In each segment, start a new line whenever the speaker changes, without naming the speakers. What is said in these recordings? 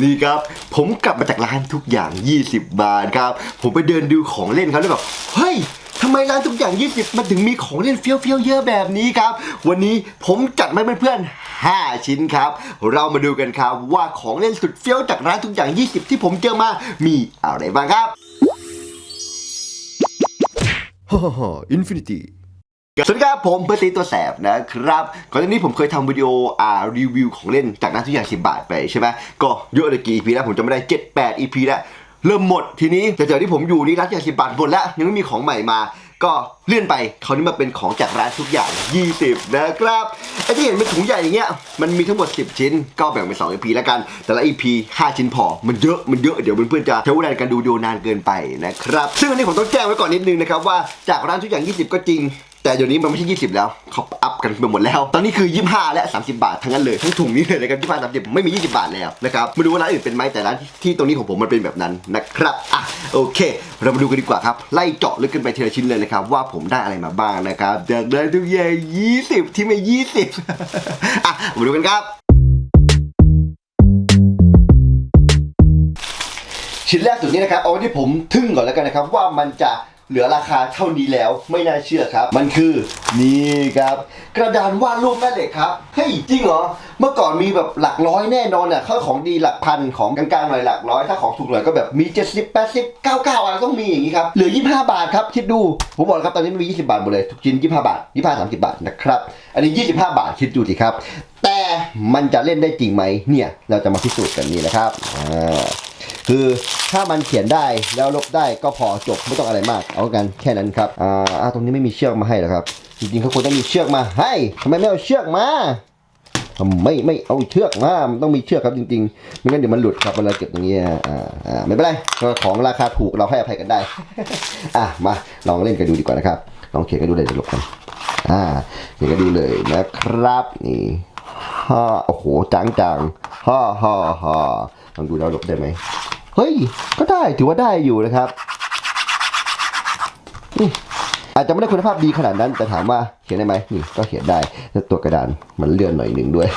นี่ครับ ผมกลับมาจากร้านทุกอย่าง 20 บาทครับ ผมไปเดินดูของเล่นเขาแล้วแบบเฮ้ยทำไมร้านทุกอย่าง 20 มันถึงมีของเล่นเฟี้ยวๆเยอะแบบนี้ครับ วันนี้ผมจัดมาเพื่อนๆ5 ชิ้นครับ เรามาดูกันครับว่าของเล่นสุดเฟี้ยวจากร้านทุกอย่าง 20 ที่ผมเจอมา มีอะไรบ้างครับฮ่าฮ่าอินฟินิตี้ สวัสดีครับผมเพื่อตีตัวแสบนะครับก่อนหน้านี้ผมเคยทำวิดีโออ่ารีวิวของเล่นจากร้านทุกอย่าง10บบาทไปใช่ไหมก็เยอะเลยกี่ EP แล้วผมจะไม่ได้ 7 8 EP แล้วเริ่มหมดทีนี้แต่เจอที่ผมอยู่นี่ร้านทุกอย่าง10บาทหมดแล้วยังไม่มีของใหม่มา ก็เลื่อนไปคราวนี้มาเป็นของจากร้านทุกอย่าง 20 นะครับไอ้ที่เห็นเป็นถุงใหญ่อย่างเงี้ยมันมีทั้งหมด 10 ชิ้น ก็แบ่งเป็น2 EP แล้วกัน แต่ละ EP 5 ชิ้นพอ มันเยอะมันเยอะเดี๋ยวเพื่อนๆจะใช้เวลาในการดูดีโอนานเกินไปนะครับซึ่งอันนี้ผมต้องแจ้งไว้ก่อนนิดนึงนะครับว่าจากร้านทุกอย่าง 20 ก็จริง แต่เดี๋ยวนี้มันไม่ใช่ 20 แล้วเขาอัพกันไปหมดแล้ว ตอนนี้คือ 25 และ 30 บาททั้งนั้นเลยทั้งถุงนี้เลยนะครับ25 30ไม่มี 20 บาทแล้วนะครับไม่รู้ว่าร้านอื่นเป็นไหมแต่ร้านที่ตรงนี้ของผมมันเป็นแบบนั้นนะครับอะโอเค เรามาดูกันดีกว่าครับไล่เจาะลึกกันไปทีละชิ้นเลยนะครับว่าผมได้อะไรมาบ้างนะครับจากได้ทุกอย่าง20 ที่ไม่ 20อะมาดูกันครับชิ้นแรกสุดนี้นะครับเอาที่ผมทึ่งก่อนแล้วกันนะครับว่ามันจะ เหลือราคาเท่านี้แล้วไม่น่าเชื่อครับ มันคือนี่ครับ กระดานวาดรูปแม่เหล็กครับเฮ้ยจริงเหรอเมื่อก่อนมีแบบหลักร้อยแน่นอนอะข้าของดีหลักพันของกลางๆหน่อยหลักร้อยถ้าของถูกหน่อยก็แบบมี 70 80 99อะไรต้องมีอย่างนี้ครับเหลือ 25 บาทครับคิดดูผมบอกแล้วครับตอนนี้มันมี 20 บาทหมดเลยทุกชิ้น 25 บาท 25 30 บาทนะครับอันนี้ 25 บาทคิดดูสิครับ แต่มันจะเล่นได้จริงไหมเนี่ยเราจะมาพิสูจน์กันนี่นะครับอ่า คือถ้ามันเขียนได้แล้วลบได้ก็พอจบไม่ต้องอะไรมาก เอากันแค่นั้นครับอ่าตรงนี้ไม่มีเชือกมาให้หรอครับ จริงๆเขาควรต้องมีเชือกมาให้ทำไมไม่เอาเชือกมาทำไม่ไม่เอาเชือกมามันต้องมีเชือกครับจริงๆไม่งั้นเดี๋ยวมันหลุดครับเวลาเก็บตรงนี้อ่าอ่าอ่าไม่เป็นไรก็ของราคาถูกเราให้อภัยกันได้ อะมาลองเล่นกันดูดีกว่านะครับลองเขียนกันดูเลยเดี๋ยวลบกันอ่าเขียนกันดูเลยนะครับนี่ฮ่าโอ้โหจังจังฮ่าฮ่าฮ่าลองดูแล้วลบได้ไหม เฮ้ย ก็ได้ถือว่าได้อยู่นะครับอืมอาจจะไม่ได้คุณภาพดีขนาดนั้นแต่ถามว่าเขียนได้ไหมนี่ก็เขียนได้แล้วตัวกระดานมันเลื่อนหน่อยหนึ่งด้วย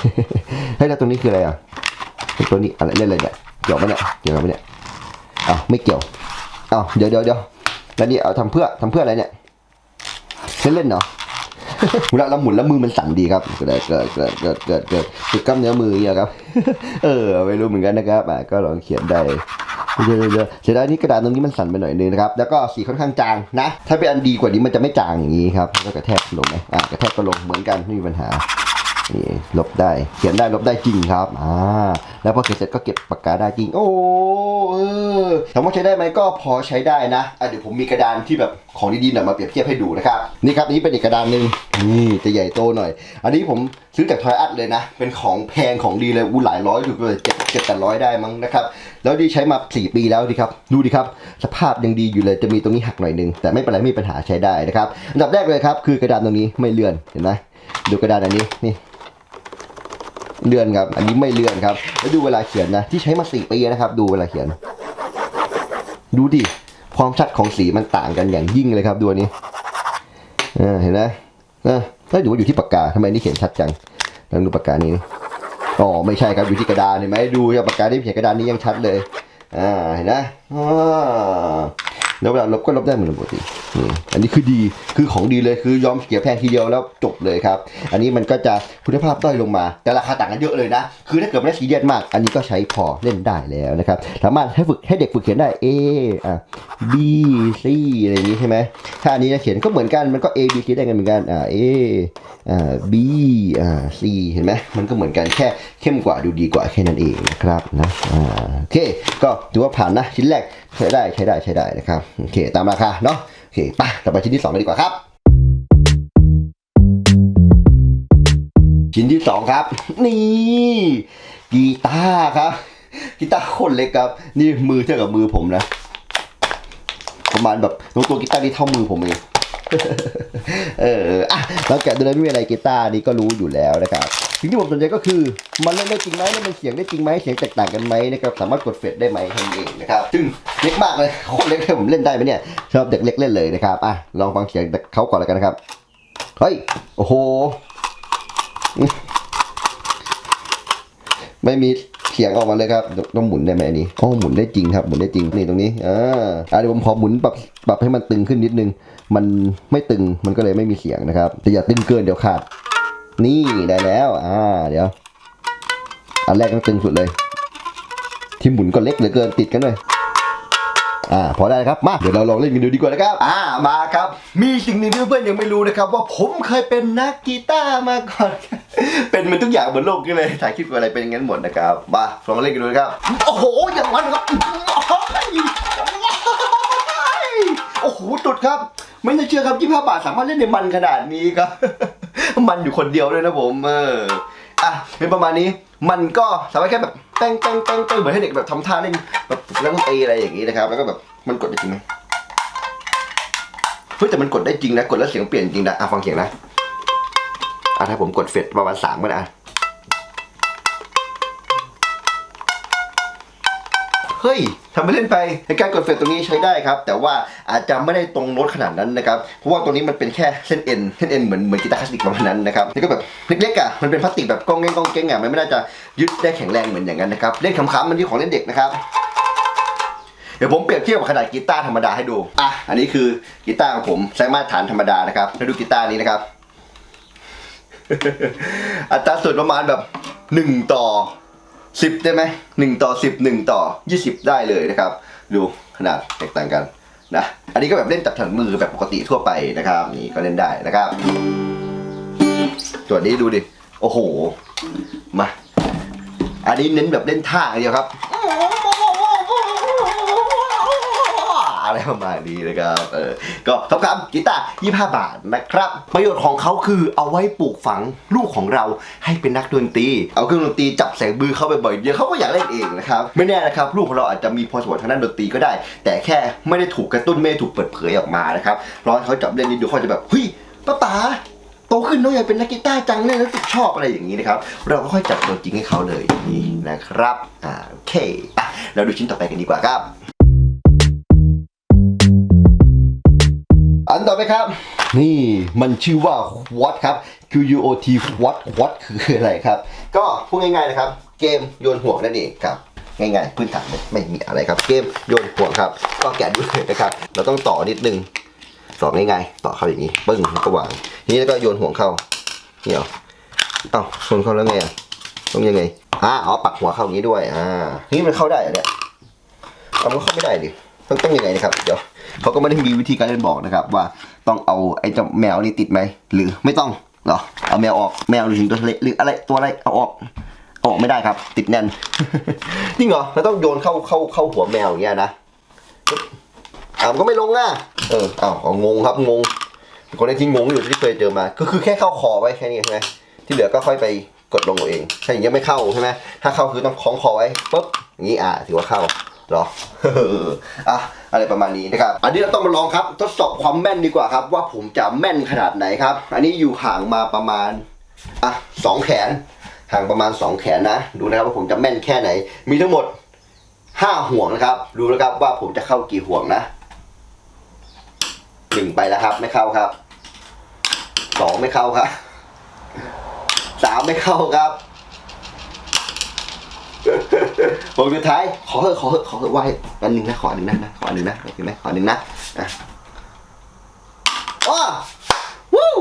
เฮ้ยแล้วตรงนี้คืออะไรอะตัวนี้อะไรเล่นอะไรเนี่ยเกี่ยวไหมเนี่ยเกี่ยวไหมเนี่ยอ้าวไม่เกี่ยวอ้าวเดี๋ยวเดี๋ยวเดี๋ยวแล้วนี่เอาทำเพื่อทำเพื่ออะไรเนี่ยเล่นเล่นเนาะเวลาเราหมุนแล้วมือมันสั่นดีครับเกิดเกิดเกิดเกิดเกิดเกิดกล้ามเนื้อมือเนี่ยครับ เออไม่รู้เหมือนกันนะครับอะก็ลองเขียนได้ เยอะๆๆเสียดายนี่กระดาษตรงนี้มันสั่นไปหน่อยนึงนะครับ แล้วก็สีค่อนข้างจางนะ ถ้าเป็นอันดีกว่านี้มันจะไม่จางอย่างนี้ครับแล้วกระแทกลงไหมอะกระแทกก็ลงเหมือนกันไม่มีปัญหา นี่ลบได้ เขียนได้ลบได้จริงครับ อ่า แล้วพอเขียนเสร็จก็เก็บปากกาได้จริง โอ้เออถามว่าใช้ได้ไหมก็พอใช้ได้นะอะเดี๋ยวผมมีกระดานที่แบบของดีๆหน่อยมาเปรียบเทียบให้ดูนะครับ นี่ครับนี่เป็นอีกกระดานหนึ่งนี่จะใหญ่โตหน่อย อันนี้ผมซื้อจากทอยอัดเลยนะ เป็นของแพงของดีเลยอู้หลายร้อยอยู่เลยเจ็ดเจ็ดแปดร้อยได้มั้งนะครับ แล้วดีใช้มา 4 ปีแล้วดีครับ ดูดิครับ สภาพยังดีอยู่เลยจะมีตรงนี้หักหน่อยหนึง แต่ไม่เป็นไรไม่มีปัญหาใช้ได้นะครับ อันดับแรกเลยครับคือกระดานตรงนี้ไม่เลื่อนเห็นไหมดูกระดานอันนี้นี่ เลื่อนครับ อันนี้ไม่เลื่อนครับ แล้วดูเวลาเขียนนะ ที่ใช้มา4ปีนะครับ ดูเวลาเขียน ดูดิ ความชัดของสีมันต่างกันอย่างยิ่งเลยครับดูอันนี้เห็นไหมอ่าถ้าอยู่ว่าอยู่ที่ปากกาทำไมนี่เขียนชัดจังลองดูปากกานี้อ๋อไม่ใช่ครับอยู่ที่กระดานเห็นไหมดูจากปากกาที่เขียนกระดานนี้ยังชัดเลย อ่าเห็นนะอ่า แล้วเวลาลบก็ลบได้เหมือนปกตินี่อันนี้คือดีคือของดีเลยคือยอมเสียแพงทีเดียวแล้วจบเลยครับ อันนี้มันก็จะคุณภาพด้อยลงมา แต่ราคาต่างกันเยอะเลยนะ คือถ้าเกิดไม่ได้ซีเรียสมาก อันนี้ก็ใช้พอเล่นได้แล้วนะครับ สามารถให้ฝึกให้เด็กฝึกเขียนได้ A อะ B C อะไรอย่างนี้ใช่ไหมถ้าอันนี้จะเขียนก็เหมือนกันมันก็ A B C ได้กันเหมือนกันอ่า A อ่า B อ่า C เห็นไหมมันก็เหมือนกันแค่เข้มกว่าดูดีกว่าแค่นั้นเองนะครับนะอ่าโอเค ก็ถือว่าผ่านนะชิ้นแรกใช้ได้ใช้ได้ใช้ได้นะครับโอเค ตามราคาเนาะโอเคไปต่อไปชิ้นที่สองกันดีกว่าครับชิ้นที่สองครับ นี่กีตาร์ครับกีตาร์โคนเล็กครับ นี่มือเท่ากับมือผมนะประมาณแบบตัวตัวกีตาร์นี่เท่ามือผมเองเอออะแล้วแกะดูเลยไม่มีอะไรกีตาร์นี่ก็รู้อยู่แล้วนะครับ สิ่งที่ผมสนใจก็คือ มันเล่นได้จริงไหมแล้วมันเสียงได้จริงไหมเสียงแตกต่างกันไหมนะครับสามารถกดเฟดได้ไหมแค่นั้นเองนะครับซึ่งเล็กมากเลยโคตรเล็กเลยผมเล่นได้ไหมเนี่ยสำหรับเด็กเล็กเล่นเลยนะครับอะลองฟังเสียงเขาก่อนแล้วกันนะครับเฮ้ยโอ้โหไม่มีเสียงออกมาเลยครับต้องหมุนได้ไหมอันนี้อ๋อหมุนได้จริงครับหมุนได้จริงนี่ตรงนี้อ่าเดี๋ยวผมขอหมุนปรับปรับให้มันตึงขึ้นนิดนึง มันไม่ตึงมันก็เลยไม่มีเสียงนะครับแต่อย่าตึงเกินเดี๋ยวขาด นี่ได้แล้ว อ่า เดี๋ยว อันแรกต้องตึงสุดเลย ที่หมุนก็เล็กเหลือเกินติดกันเลยอ่าพอได้ครับ มาเดี๋ยวเราลองเล่นกันดูดีกว่านะครับ อ่ามาครับ มีสิ่งหนึ่งที่เพื่อนๆยังไม่รู้นะครับ ว่าผมเคยเป็นนักกีตาร์มาก่อน เป็นมือนทุกอย่างบนโลกนี่เลยถ่ายคลิปอะไรเป็นอย่างนั้นหมดนะครับมาลองเล่นกันดูนะครับ โอ้โหอย่างมันครับโอ้โหตุดครับ ไม่น่าเชื่อครับยี่ห้าบาทสามารถเล่นในมันขนาดนี้ครับ มันอยู่คนเดียวเลยนะผม เออ อะ เป็นประมาณนี้ มันก็สามารถแค่แบบแป้งแป้งแป้งแป้งเหมือนให้เด็กแบบทำท่าเล่นแบบนักดนตรีอะไรอย่างนี้นะครับ แล้วก็แบบมันกดได้จริงไหมเฮ้ยแต่มันกดได้จริงนะ กดแล้วเสียงเปลี่ยนจริงนะ อะฟังเสียงนะ อะถ้าผมกดเฟดประมาณสามก็ได้อะ เฮ้ยทำไปเล่นไปในการกดเฟดตรงนี้ใช้ได้ครับ แต่ว่าอาจจะไม่ได้ตรงโน้ตขนาดนั้นนะครับ เพราะว่าตัวนี้มันเป็นแค่เส้นเอ็นเส้นเอ็นเหมือนเหมือนกีตาร์คลาสสิกประมาณนั้นนะครับแล้วก็แบบเล็กๆอะมันเป็นพลาสติกแบบกองเง้งกองเก้งอะมันไม่น่าจะยึดได้แข็งแรงเหมือนอย่างนั้นนะครับเล่นขำๆมันที่ของเล่นเด็กนะครับเดี๋ยวผมเปรียบเทียบกับขนาดกีตาร์ธรรมดาให้ดู อะ อันนี้คือกีตาร์ของผมใช้มาตรฐานธรรมดานะครับ แล้วดูกีตาร์นี้นะครับ อัตราส่วนประมาณแบบ 1 ต่อ 10ได้ไหม1ต่อ10 1ต่อ20ได้เลยนะครับ ดูขนาดแตกต่างกันนะ อันนี้ก็แบบเล่นจับถังมือแบบปกติทั่วไปนะครับ นี่ก็เล่นได้นะครับส่วนนี้ดูดิ โอ้โห มา อันนี้เน้นแบบเล่นท่าเดียวครับ อะไรประมาณนี้นะครับเออก็ทองคำกีตาร์25บาทนะครับ ประโยชน์ของเขาคือเอาไว้ปลูกฝังลูกของเราให้เป็นนักดนตรี เอาเครื่องดนตรีจับใส่มือเข้าไปบ่อยเดี๋ยวเขาก็อยากเล่นเองนะครับไม่แน่นะครับลูกของเราอาจจะมีพรสวรรค์ทางด้านดนตรีก็ได้ แต่แค่ไม่ได้ถูกกระตุ้นไม่ได้ถูกเปิดเผยออกมานะครับร้อให้เขาจับเล่นนี่เดูเขาจะแบบเฮ้ยป้าป๋าโตขึ้นน้องอยากเป็นนักกีตาร์จังเลยรู้สึกชอบอะไรอย่างนี้นะครับ เราก็ค่อยจัดตัวจริงให้เขาเลยนี่นะครับ อ่าโอเคอะเราดูชิ้นต่อไปกันดีกว่าครับ นต่อไปครับ นี่มันชื่อว่า Quad ครับ Q U O T Quad Quad คืออะไรครับ ก็พูดง่ายๆนะครับ เกมโยนห่วงนั่นเองครับง่ายๆพื้นฐานไม่มีอะไรครับ เกมโยนห่วงครับ ก็แกะดูเลยนะครับ เราต้องต่อนิดนึงต่อง่ายๆ ต่อเข้าอย่างนี้ ปึ้งก็วางทีนี้แล้วก็โยนห่วงเข้าเนี่เหรอเอ้าโยนเข้าแล้วไงอะต้องยังไงอ่าอ๋อปักหัวเข้าอย่างนี้ด้วยอ่านี่มันเข้าได้เหรอเนี่ยมันเข้าไม่ได้ดิ ต้องต้องยังไงนะครับ เดี๋ยวเขาก็ไม่ได้มีวิธีการเล่นบอกนะครับ ว่าต้องเอาไอ้เจ้าแมวนี่ติดไหมหรือไม่ต้องเหรอเอาแมวออกแมวหรือถึงตัวทะเลหรืออะไรตัวอะไรเอาออกเอาออกไม่ได้ครับ ติดแน่นจริงเหรอเราต้องโยนเข้าเข้าเข้าหัวแมวอย่างเงี้ยนะอ่ามก็ไม่ลงอะเอออ้าวงงครับงงคนที่งงอยู่ที่เคยเจอมา ก็คือแค่เข้าคอไว้แค่นี้ใช่ไหมที่เหลือก็ค่อยไปกดลงเอาเองถ้าอย่างเงี้ยไม่เข้าใช่ไหมถ้าเข้าคือต้องคล้องคอไว้ปุ๊บอย่างนี้อะถือว่าเข้า หรออะอะไรประมาณนี้นะครับ อันนี้เราต้องมาลองครับ ทดสอบความแม่นดีกว่าครับ ว่าผมจะแม่นขนาดไหนครับ อันนี้อยู่ห่างมาประมาณอะสองแขน ห่างประมาณสองแขนนะ ดูนะครับว่าผมจะแม่นแค่ไหน มีทั้งหมดห้าห่วงนะครับ ดูนะครับว่าผมจะเข้ากี่ห่วงนะหนึ่งไปแล้วครับ ไม่เข้าครับสองไม่เข้าครับสามไม่เข้าครับ ผมสุดท้าย ขอเถอะขอเถอะขอเถอะไหวอันหนึ่งนะ ขออันหนึ่งนะ ขออันหนึ่งนะ โอเคไหมขออันหนึ่งนะอะอ้อวู้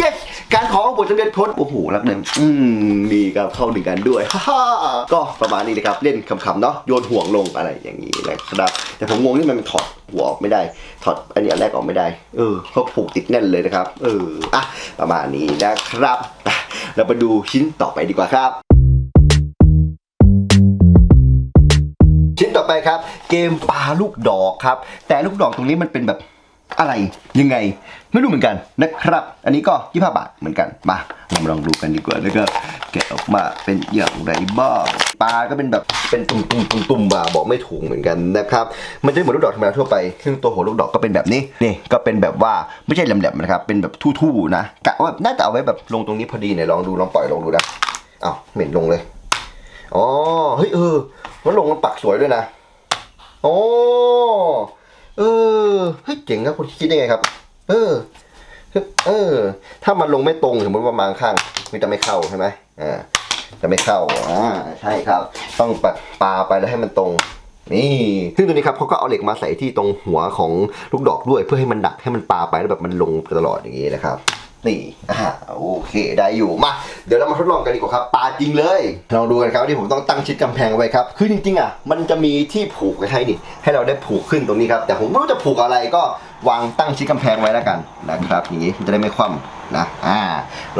yes การขอของผมสำเร็จพ้นโอ้โห รักเดิมอืมมีกับเข้าหนึ่งกันด้วยฮ่าฮ่าก็ประมาณนี้เลยครับ เล่นขำๆเนาะ โยนห่วงลงอะไรอย่างนี้นะครับ แต่ผมงงที่มันถอดหัวออกไม่ได้ ถอดอันนี้อันแรกออกไม่ได้ เออเขาผูกติดแน่นเลยนะครับ เออ อะ ประมาณนี้นะครับอะเราไปดูชิ้นต่อไปดีกว่าครับ ชิ้นต่อไปครับ เกมปลาลูกดอกครับ แต่ลูกดอกตรงนี้มันเป็นแบบอะไรยังไง ไม่รู้เหมือนกันนะครับ อันนี้ก็ยี่ห้าบาทเหมือนกันมาเรามาลองดูกันดีกว่านะครับแกะออกมาเป็นอย่างไรบ้างปลาก็เป็นแบบเป็นตุ่มตุ่มตุ่มตุ่มๆบาบอกไม่ถูกเหมือนกันนะครับมันจะเหมือนลูกดอกธรรมดาทั่วไปซึ่งตัวหัวลูกดอกก็เป็นแบบนี้นี่ก็เป็นแบบว่าไม่ใช่แหลมๆนะครับเป็นแบบทู่ๆนะกะว่าน่าจะเอาไว้แบบลงตรงนี้พอดีเนี่ยลองดูลองปล่อยลงดูนะอ้าวเหม็นลงเลย อ๋อ เฮ้ยเออ มันลงมันปักสวยด้วยนะโอ้เออ เฮ้ยเจ๋งครับคุณคิดได้ไงครับ เออ เออ ถ้ามันลงไม่ตรงสมมติว่ามางข้างมันจะไม่เข้าใช่ไหมอ่า จะไม่เข้า อ่า ใช่ครับ ต้องปัดปาไปแล้วให้มันตรงนี่ซึ่งตัวนี้ครับเขาก็เอาเหล็กมาใส่ที่ตรงหัวของลูกดอกด้วย เพื่อให้มันดักให้มันปาไปแล้วแบบมันลงตลอดอย่างนี้นะครับ นี่อ่าโอเคได้อยู่มาเดี๋ยวเรามาทดลองกันดีกว่าครับปลาจริงเลยลองดูกันครับที่ผมต้องตั้งชิดกำแพงไว้ครับคือจริงๆอะมันจะมีที่ผูกไว้ให้นี่ให้เราได้ผูกขึ้นตรงนี้ครับแต่ผมไม่รู้จะผูกอะไรก็วางตั้งชิดกำแพงไว้แล้วกันนะครับอย่างนี้จะได้ไม่คว่ำ นะอ่า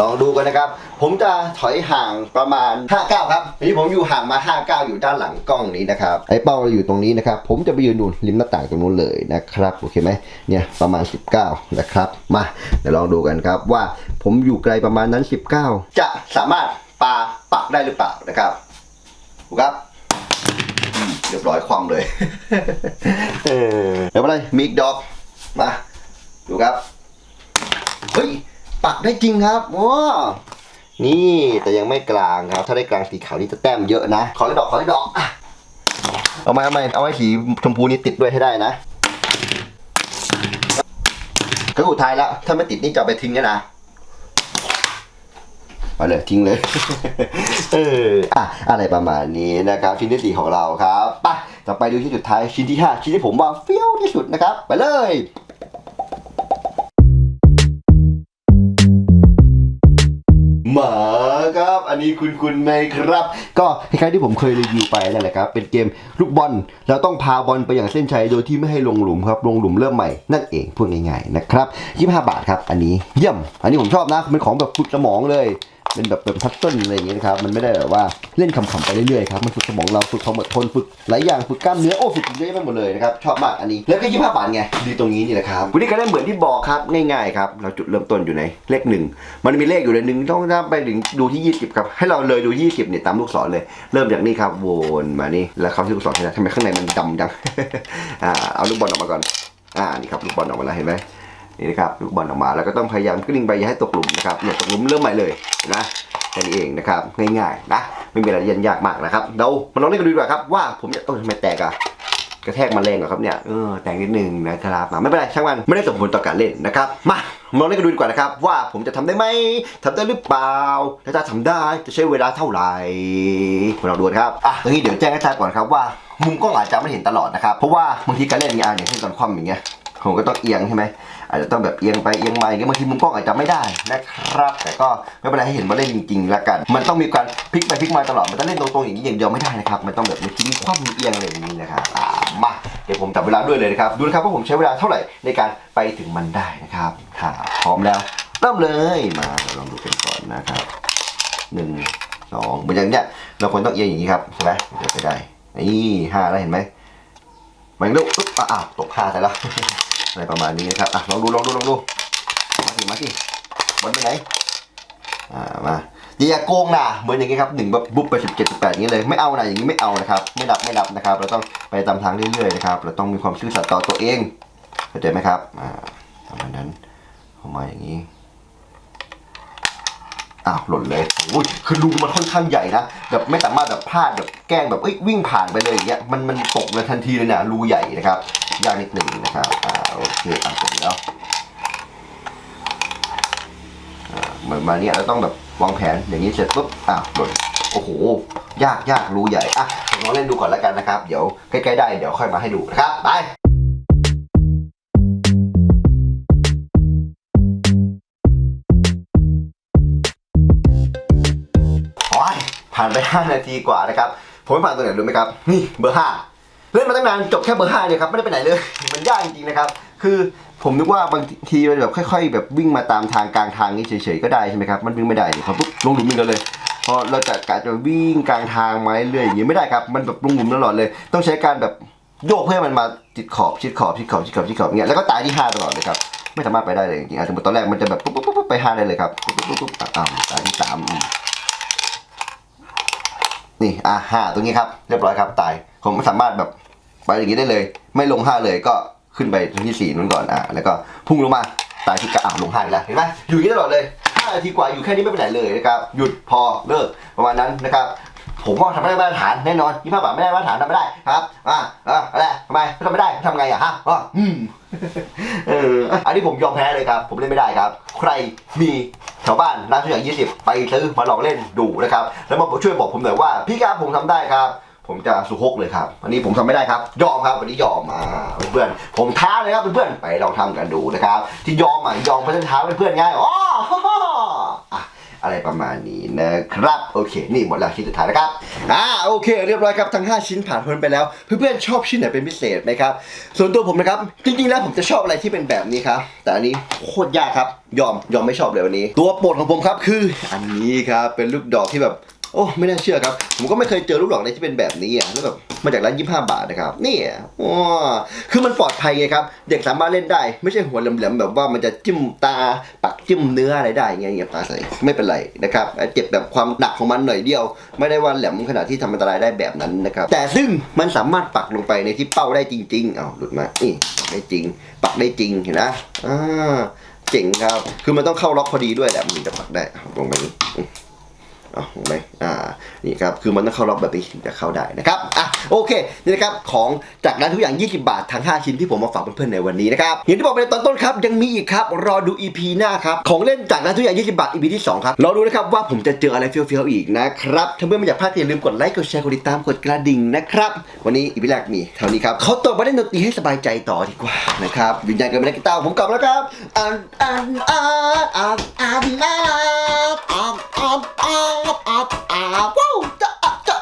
ลองดูกันนะครับ ผมจะถอยห่างประมาณ 5 9 ครับทีนี้ผมอยู่ห่างมา 5 9 อยู่ด้านหลังกล้องนี้นะครับไอ้เป้าเราอยู่ตรงนี้นะครับ ผมจะไปยืนดูริมหน้าต่างตรงนู้นเลยนะครับโอเคไหมเนี่ยประมาณ 19 นะครับมาเดี๋ยวลองดูกันครับว่าผมอยู่ไกลประมาณนั้น 19 จะสามารถปาปักได้หรือเปล่านะครับดูครับเรียบร้อยความเลยเดี๋ยวอะไรมีอีกดอกมาดูครับเฮ้ย ปักได้จริงครับว้านี่แต่ยังไม่กลางครับ ถ้าได้กลางสีขาวนี่จะแต้มเยอะนะ ขออีกดอกขออีกดอกอเอาไหมเอาไหมเอาไว้สีชมพูนี้ติดด้วยให้ได้นะก็สุทายแล้วถ้าไม่ติดนี่จะไปทิ้งนะนะไปเลยทิ้งเลย เอออะอะไรประมาณนี้นะครับชิ้นที่สี่ของเราครับไปต่อไปดูชิ้นสุดท้ายชิ้นที่ห้าชิ้นที่ผมว่าเฟี้ยวที่สุดนะครับ ไปเลย นี้คุณคุณไหมครับ ก็คล้ายๆที่ผมเคยรีวิวไปนั่นแหละครับ เป็นเกมลูกบอลแล้วต้องพาบอลไปอย่างเส้นชัยโดยที่ไม่ให้ลงหลุมครับ ลงหลุมเริ่มใหม่นั่นเองพูดง่ายๆนะครับ25บาทครับ อันนี้เยี่ยม อันนี้ผมชอบนะเป็นของแบบฝึกสมองเลย เป็นแบบเป็นพัซเซิลอะไรอย่างเงี้ยนะครับ มันไม่ได้แบบว่าเล่นขำๆไปเรื่อยๆครับ มันฝึกสมองเราฝึกความอดทนฝึกหลายอย่างฝึกกล้ามเนื้อโอ้ฝึกเยอะไปหมดเลยนะครับ ชอบมากอันนี้ แล้วก็25บาทไง ดีตรงนี้นี่แหละครับ วิธีการเล่นเหมือนที่บอกครับ ง่ายๆครับ เราจุดเริ่มต้นอยู่ในเลขหนึ่ง มันมีเลขอยู่ในหนึ่งต้องไปถึงดูที่ 20ครับ ให้เราเลยดู 20เนี่ยตามลูกศรเลย เริ่มจากนี่ครับ วนมานี่ แล้วเขาที่ลูกศรเห็นไหมทำไมข้างในมันดำจัง อ่า เอาลูกบอลออกมาก่อน อ่า นี่ครับลูกบอลออกมาแล้วเห็นไหม นี่นะครับลูกบอลออกมาแล้วก็ต้องพยายามกลิ้งไปอย่าให้ตกหลุมนะครับเนี่ยตกหลุมเริ่มใหม่เลยนะแค่นี้เองนะครับง่ายๆนะไม่มีอะไรย็นยากมากนะครับเรามาลองเล่นกันดูดีกว่าครับว่าผมจะเออทำไมแตกอะกระแทกมาแรงเหรอครับเนี่ยเออแต่งนิดนึงนะครับอะไม่เป็นไรช่างมันไม่ได้ส่งผลต่อการเล่นนะครับมามาลองเล่นกันดูดีกว่านะครับ ว่าผมจะทำได้ไหมทำได้หรือเปล่าถ้าจะทำได้จะใช้เวลาเท่าไหร่มาลองดูกันครับอะตรงนี้เดี๋ยวแจ้งให้ทราบก่อนครับว่า มุมกล้องอาจจะไม่เห็นตลอดนะครับเพราะว่าบางทีการเล่นอย่างเงี้ยอย่างเช่นตอนคว่ำอย่างเงี้ยผมก็ต้องเอียงใช่ไหม อาจจะต้องแบบเอียงไปเอียงมาอย่างเงี้ยบางทีมุมกล้องอาจจะไม่ได้นะครับ แต่ก็ไม่เป็นไรให้เห็นว่าเล่นจริงๆแล้วกัน มันต้องมีการพลิกไปพลิกมาตลอดมันต้องเล่นตรงๆอย่างนี้อย่างเดียวไม่ได้นะครับมันต้องแบบมีทิ้งคว่ำมีเอียงอะไรอย่างนี้นะครับอ่ามาเดี๋ยวผมจับเวลาด้วยเลยนะครับดูนะครับว่าผมใช้เวลาเท่าไหร่ในการไปถึงมันได้นะครับถ้าพร้อมแล้วเริ่มเลยมาลองดูกันก่อนนะครับหนึ่งสองเหมือนอย่างเนี้ยเราควรต้องเอียงอย่างนี้ครับใช่ไหมเดี๋ยวไปได้นี่ห้าแล้วเห็นไหมมันลูกปุ๊บอ้าวตกผ้าใส่แล้ว อะไรประมาณนี้นะครับอะลองดูลองดูลองดูมาสิมาสิบอลไปไหนอ่ามาอย่าโกงนะเหมือนอย่างงี้ครับหนึ่งแบบบุ๊บไปสิบเจ็ดสิบแปดนี้เลยไม่เอานะอย่างนี้ไม่เอานะครับไม่นับไม่นับนะครับ เราต้องไปตามทางเรื่อยๆนะครับเราต้องมีความซื่อสัตย์ต่อตัวเองเข้าใจไหมครับอ่าประมาณนั้นเข้ามาอย่างนี้ อ้าวหล่นเลยโอ้ยคือรูมันค่อนข้างใหญ่นะแบบไม่สามารถแบบพลาดแบบแกล้งแบบเอ้ยวิ่งผ่านไปเลยอย่างเงี้ยมันมันตกเลยทันทีเลยนะรูใหญ่นะครับยากนิดหนึ่งนะครับอ่าโอเคอะเสร็จแล้วเหมือนมาเนี่ยเราต้องแบบวางแผนอย่างนี้เสร็จปุ๊บอะหล่นโอ้โห ยากยากรูใหญ่อะลองเล่นดูก่อนแล้วกันนะครับ เดี๋ยวใกล้ๆได้เดี๋ยวค่อยมาให้ดูนะครับไป ผ่านไป 5 นาทีกว่านะครับ ผมไม่ผ่านตรงไหนรู้ไหมครับ นี่เบอร์ห้าเล่นมาตั้งนานจบแค่เบอร์ห้าเนี่ยครับ ไม่ได้ไปไหนเลย มันยากจริงๆนะครับ คือผมนึกว่าบางทีมันแบบค่อย ๆ แบบวิ่งมาตามทางกลางทางนี้เฉยๆก็ได้ใช่ไหมครับ มันวิ่งไม่ได้เนี่ยครับปุ๊บลงหลุมอีกแล้วเลยพอเราจะกะจะวิ่งกลางทางมาเรื่อยอย่างนี้ไม่ได้ครับ มันแบบลงหลุมตลอดเลย ต้องใช้การแบบโยกเพื่อให้มันมาจิดขอบชิดขอบชิดขอบชิดขอบชิดขอบอย่างเงี้ยแล้วก็ตายที่ห้าตลอดเลยครับไม่สามารถไปได้เลยจริงๆสมมติตอนแรกมันจะแบบปุ๊บปุ๊บปุ๊บไปห้าได้เลยครับปุ๊บปุ๊บปุ๊บอ้าวตายที่สามอืม นี่อะห้าตรงนี้ครับเรียบร้อยครับตาย ผมสามารถแบบไปอย่างนี้ได้เลย ไม่ลงห้าเลยก็ขึ้นไปที่สี่นู้นก่อนอะแล้วก็พุ่งลงมาตายที่กระอ่าลงห้าอีกแล้วเห็นไหมอยู่อย่างนี้ตลอดเลยห้านาทีกว่าอยู่แค่นี้ไม่ไปไหนเลยนะครับหยุดพอเลิกประมาณนั้นนะครับ ผมก็ทำไม่ได้มาตรฐานแน่นอนยี่ห้าบาทไม่ได้มาตรฐานทำไม่ได้ครับอ่าอ่าอะไรทำไมทำไม่ได้ทำไงอะฮะอ๋ออืมเอออันนี้ผมยอมแพ้เลยครับ ผมเล่นไม่ได้ครับ ใครมีแถวบ้านร้านทุกอย่าง20ไปซื้อมาลองเล่นดูนะครับ แล้วมาช่วยบอกผมหน่อยว่า พี่ครับผมทำได้ครับ ผมจะสุฮกเลยครับ อันนี้ผมทำไม่ได้ครับ ยอมครับวันนี้ยอมมาเพื่อนผมท้าเลยครับเพื่อนๆไปลองทำกันดูนะครับ ที่ยอมอะยอมเพราะฉันท้าเพื่อนๆไงอ๋ออะ อะไรประมาณนี้นะครับโอเค นี่หมดแล้วชิ้นสุดท้ายนะครับอ่าโอเค เรียบร้อยครับทั้ง 5 ชิ้นผ่านพ้นไปแล้ว เพื่อนๆชอบชิ้นไหนเป็นพิเศษไหมครับ ส่วนตัวผมนะครับ จริงๆแล้วผมจะชอบอะไรที่เป็นแบบนี้ครับแต่อันนี้โคตรยากครับยอมยอมไม่ชอบเลยวันนี้ ตัวโปรดของผมครับคืออันนี้ครับเป็นลูกดอกที่แบบ โอ้ไม่น่าเชื่อครับ ผมก็ไม่เคยเจอลูกดอกอะไรที่เป็นแบบนี้อะแล้วแบบมาจากร้านยี่ห้าบาทนะครับนี่ว้าคือมันปลอดภัยไงครับ เด็กสามารถเล่นได้ ไม่ใช่หัวแหลมๆแบบว่ามันจะจิ้มตาปักจิ้มเนื้ออะไรได้ไงเงี้ยปลาใส่ไม่เป็นไรนะครับเจ็บแบบความหนักของมันหน่อยเดียว ไม่ได้ว่าแหลมขนาดที่ทำอันตรายได้แบบนั้นนะครับ แต่ซึ่งมันสามารถปักลงไปในที่เป้าได้จริงๆอ้าวหลุดมานี่ปักได้จริง ปักได้จริงเห็นนะอ่าเจ๋งครับ คือมันต้องเข้าล็อกพอดีด้วยแหละมันถึงจะปักได้เอาลงไปนี่ เอาไหมอ่า นี่ครับ คือมันต้องเข้าล็อกแบบนี้ถึงจะเข้าได้นะครับ อะ โอเค นี่นะครับ ของจากร้านทุกอย่าง 20 บาท ทั้ง 5 ชิ้นที่ผมมาฝากเพื่อนๆในวันนี้นะครับ อย่างที่บอกไปในตอนต้นครับ ยังมีอีกครับ รอดู EP หน้าครับ ของเล่นจากร้านทุกอย่าง 20 บาท EP ที่ 2 ครับ รอดูนะครับว่าผมจะเจออะไรเฟี้ยวๆอีกนะครับ ถ้าเพื่อนไม่อยากพลาดอย่าลืมกดไลค์ กดแชร์ กดติดตาม กดกระดิ่งนะครับ วันนี้ EP แรกมีเท่านี้ครับเขาตัวมาเล่นดนตรีให้สบายใจต่อดีกว่านะครับวิญญาณกันเป็นนักกีตาร์ผมกลับแล้วครับอ่านอ่านอ่านอ่านอ่านอ่านอ่าน up, up, up. Whoa!